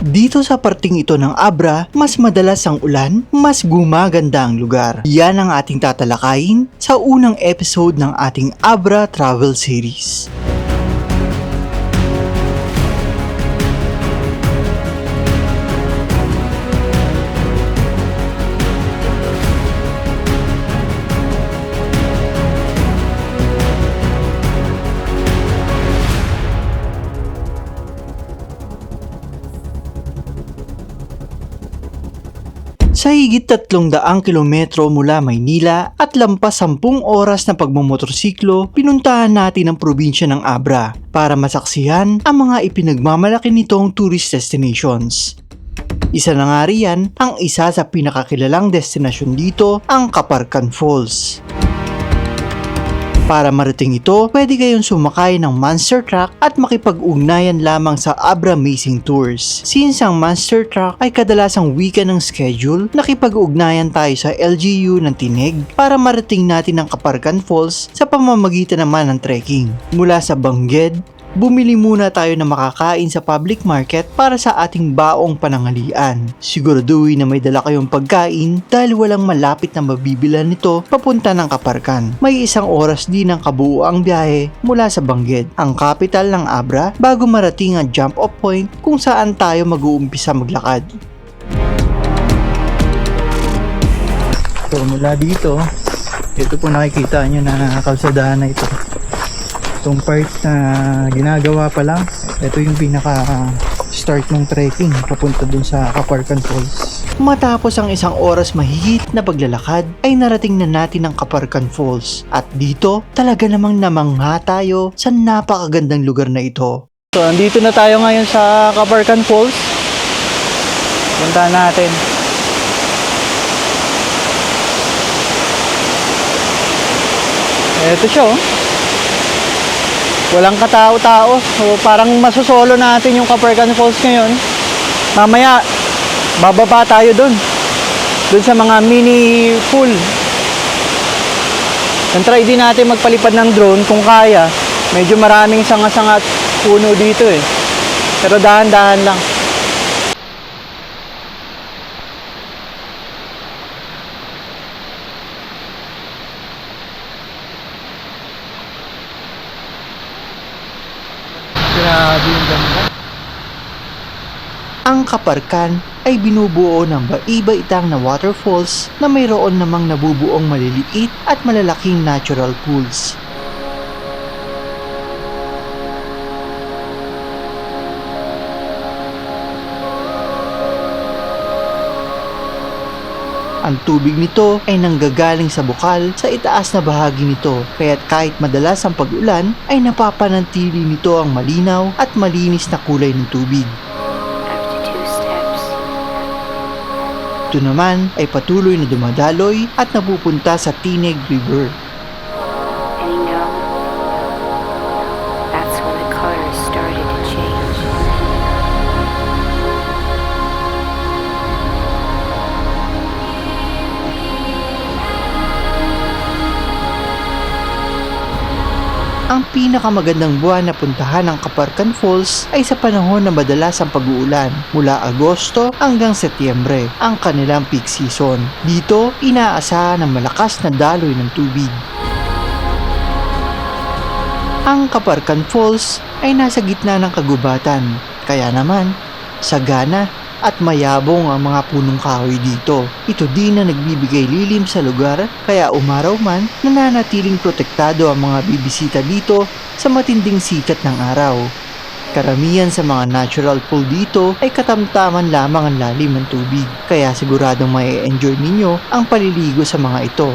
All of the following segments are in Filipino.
Dito sa parting ito ng Abra, mas madalas ang ulan, mas gumaganda ang lugar. Yan ang ating tatalakayin sa unang episode ng ating Abra Travel Series. Sa higit tatlong daang kilometro mula Maynila at lampas sampung oras na pagmumotorsiklo, pinuntahan natin ang probinsya ng Abra para masaksihan ang mga ipinagmamalaki nitong tourist destinations. Isa na nga riyan ang isa sa pinakakilalang destinasyon dito, ang Kaparkan Falls. Para marating ito, pwede kayong sumakay ng Monster Truck at makipag-ugnayan lamang sa Abra Amazing Tours. Since ang Monster Truck ay kadalasang weekend ng schedule, nakipag-ugnayan tayo sa LGU ng Tineg para marating natin ang Kaparkan Falls sa pamamagitan naman ng trekking. Mula sa Bangged, bumili muna tayo na makakain sa public market para sa ating baong panangalian. Siguraduhin na may dala kayong pagkain dahil walang malapit na mabibilan nito papunta ng Kaparkan. May isang oras din ang kabuuang biyahe mula sa Bangged, ang capital ng Abra, bago marating ang jump-off point kung saan tayo mag-uumpisa maglakad. So mula dito, ito po nakikita nyo na kalsadahan na ito itong part na ginagawa pa lang ito yung pinaka start ng trekking papunta dun sa Kaparkan Falls. Matapos ang isang oras mahigit na paglalakad ay narating na natin ang Kaparkan Falls. At dito talaga namang namangha tayo sa napakagandang lugar na ito. So andito na tayo ngayon sa Kaparkan Falls. Punta natin. Ito siya oh. Walang katao-tao. So, parang masosolo natin yung Kaparkan Falls ngayon. Mamaya, bababa tayo dun. Dun sa mga mini pool. And try din natin magpalipad ng drone kung kaya. Medyo maraming sanga-sanga at puno dito eh. Pero dahan-dahan lang. Grabe yung ganda. Ang Kaparkan ay binubuo ng baiba-itang na waterfalls na mayroon namang nabubuong maliliit at malalaking natural pools. Ang tubig nito ay nanggagaling sa bukal sa itaas na bahagi nito, kaya't kahit madalas ang pag-ulan ay napapanatili nito ang malinaw at malinis na kulay ng tubig. Ito naman ay patuloy na dumadaloy at napupunta sa Tineg River. Ang pinakamagandang buwan na puntahan ng Kaparkan Falls ay sa panahon na madalas ang pag-uulan mula Agosto hanggang Setyembre, ang kanilang peak season. Dito, inaasahan ng malakas na daloy ng tubig. Ang Kaparkan Falls ay nasa gitna ng kagubatan, kaya naman, sagana at mayabong ang mga punong kahoy dito. Ito din na nagbibigay lilim sa lugar kaya umaraw man nananatiling protektado ang mga bibisita dito sa matinding sikat ng araw. Karamihan sa mga natural pool dito ay katamtaman lamang ang lalim ng tubig kaya siguradong may enjoy ninyo ang paliligo sa mga ito.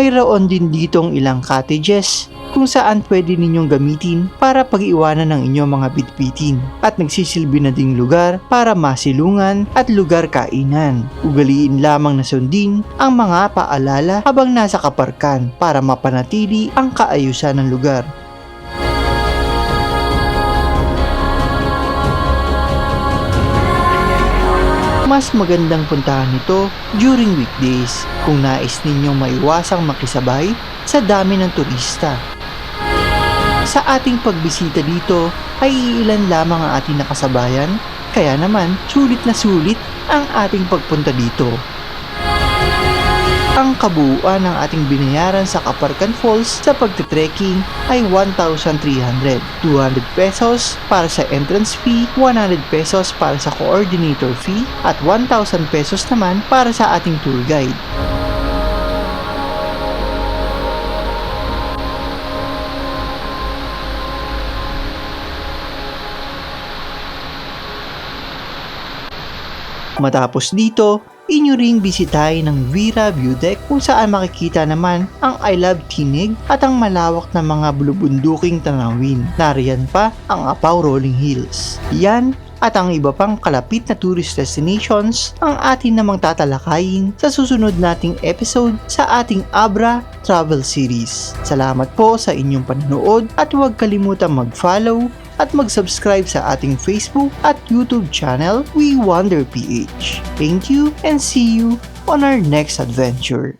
Mayroon din ditong ilang cottages kung saan pwede ninyong gamitin para pag-iwanan ng inyong mga bitbitin at nagsisilbi na ding lugar para masilungan at lugar kainan. Ugaliin lamang na sundin ang mga paalala habang nasa kaparkan para mapanatili ang kaayusan ng lugar. Mas magandang puntahan ito during weekdays kung nais ninyong maiwasang makisabay sa dami ng turista. Sa ating pagbisita dito ay iilan lamang ang ating nakasabayan, kaya naman sulit na sulit ang ating pagpunta dito. Ang kabuuan ng ating binayaran sa Kaparkan Falls sa pagte-trekking ay 1,300. 200 pesos para sa entrance fee, 100 pesos para sa coordinator fee, at 1,000 pesos naman para sa ating tour guide. Matapos dito, inyo ring bisitahin ng Vira View Deck kung saan makikita naman ang I Love Tinig at ang malawak na mga bulubunduking tanawin. Nariyan pa ang Apaw Rolling Hills. Yan at ang iba pang kalapit na tourist destinations ang atin namang tatalakayin sa susunod nating episode sa ating Abra Travel Series. Salamat po sa inyong panonood at huwag kalimutang mag-follow at mag-subscribe sa ating Facebook at YouTube channel We Wonder PH. Thank you and see you on our next adventure.